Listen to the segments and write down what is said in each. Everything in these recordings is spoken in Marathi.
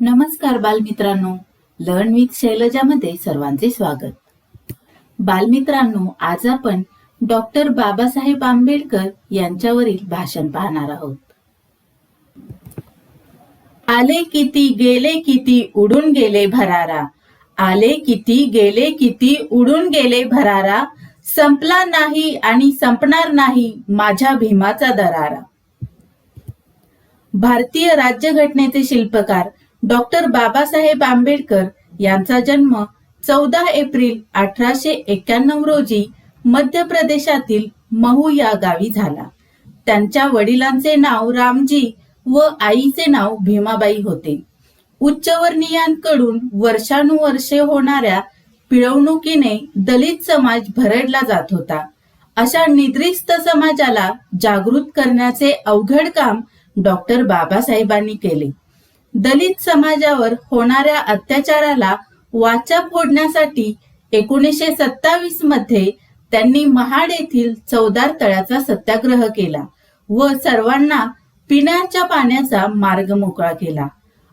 नमस्कार बालमित्रांनो. लर्न विथ शैलजामध्ये सर्वांचे स्वागत. बालमित्रांनो आज आपण डॉक्टर बाबासाहेब आंबेडकर यांच्यावरील भाषण पाहणार आहोत. आले किती गेले किती उडून गेले भरारा. आले किती गेले किती उडून गेले भरारा. संपला नाही आणि संपणार नाही माझ्या भीमाचा दरारा. भारतीय राज्यघटनेचे शिल्पकार डॉक्टर बाबासाहेब आंबेडकर यांचा जन्म चौदा एप्रिल अठराशे एक्क्याण्णव रोजी मध्य प्रदेशातील महू या गावी झाला. त्यांच्या वडिलांचे नाव रामजी व आईचे नाव भीमाबाई होते. उच्चवर्णीयांकडून वर्षानुवर्षे होणाऱ्या पिळवणुकीने दलित समाज भरडला जात होता. अशा निद्रिस्त समाजाला जागृत करण्याचे अवघड काम डॉक्टर बाबासाहेबांनी केले. दलित समाजावर होणाऱ्या अत्याचाराला वाचा फोडण्यासाठी एकोणीसशे सत्तावीसमध्ये त्यांनी महाड येथील चौदार तळ्याचा सत्याग्रह केला व सर्वांना पिण्याच्या पाण्याचा मार्ग मोकळा केला.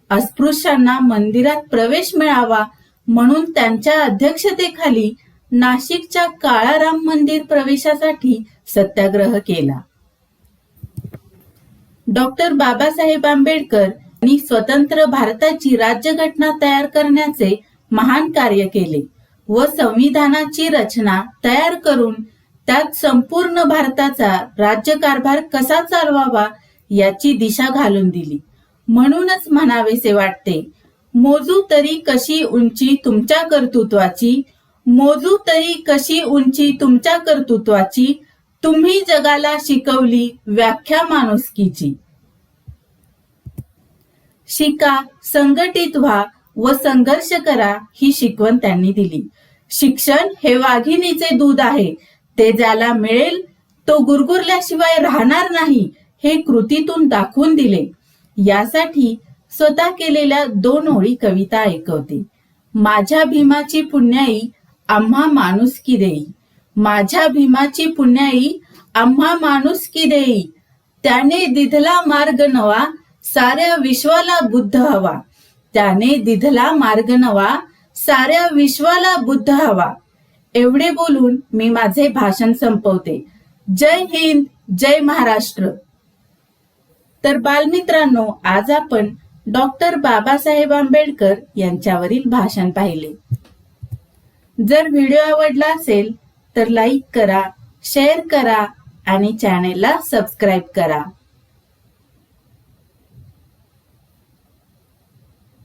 अस्पृश्यांना मंदिरात प्रवेश मिळावा म्हणून त्यांच्या अध्यक्षतेखाली नाशिकच्या काळाराम मंदिर प्रवेशासाठी सत्याग्रह केला. डॉक्टर बाबासाहेब आंबेडकर यांनी स्वतंत्र भारताची राज्यघटना तयार करण्याचे महान कार्य केले व संविधानाची रचना तयार करून त्यात संपूर्ण भारताचा राज्यकारभार कसा चालवावा याची दिशा घालून दिली. म्हणूनच म्हणावेसे वाटते मोजू तरी कशी उंची तुमच्या कर्तृत्वाची? मोजू तरी कशी उंची तुमच्या कर्तृत्वाची? तुम्ही जगाला शिकवली व्याख्या माणुसकीची. शिका संघटित व्हा व संघर्ष करा ही शिकवण त्यांनी दिली. शिक्षण हे वाघिणीचे दूध आहे. ते ज्याला मिळेल तो गुरगुरल्याशिवाय राहणार नाही हे कृतीतून दाखवून दिले. यासाठी स्वतः केलेल्या दोन ओळी कविता ऐकवते. माझ्या भीमाची पुण्याई आम्हा माणूस की देई. माझ्या भीमाची पुण्याई आम्हा माणूस की देई. त्याने दिधला मार्ग नवा साऱ्या विश्वाला बुद्ध हवा. त्याने दिधला मार्ग नवा साऱ्या विश्वाला बुद्ध हवा. एवढे बोलून मी माझे भाषण संपवते. जय हिंद जय महाराष्ट्र. तर बालमित्रांनो आज आपण डॉक्टर बाबासाहेब आंबेडकर यांच्यावरील भाषण पाहिले. जर व्हिडिओ आवडला असेल तर लाईक करा शेअर करा आणि चॅनेलला सबस्क्राईब करा.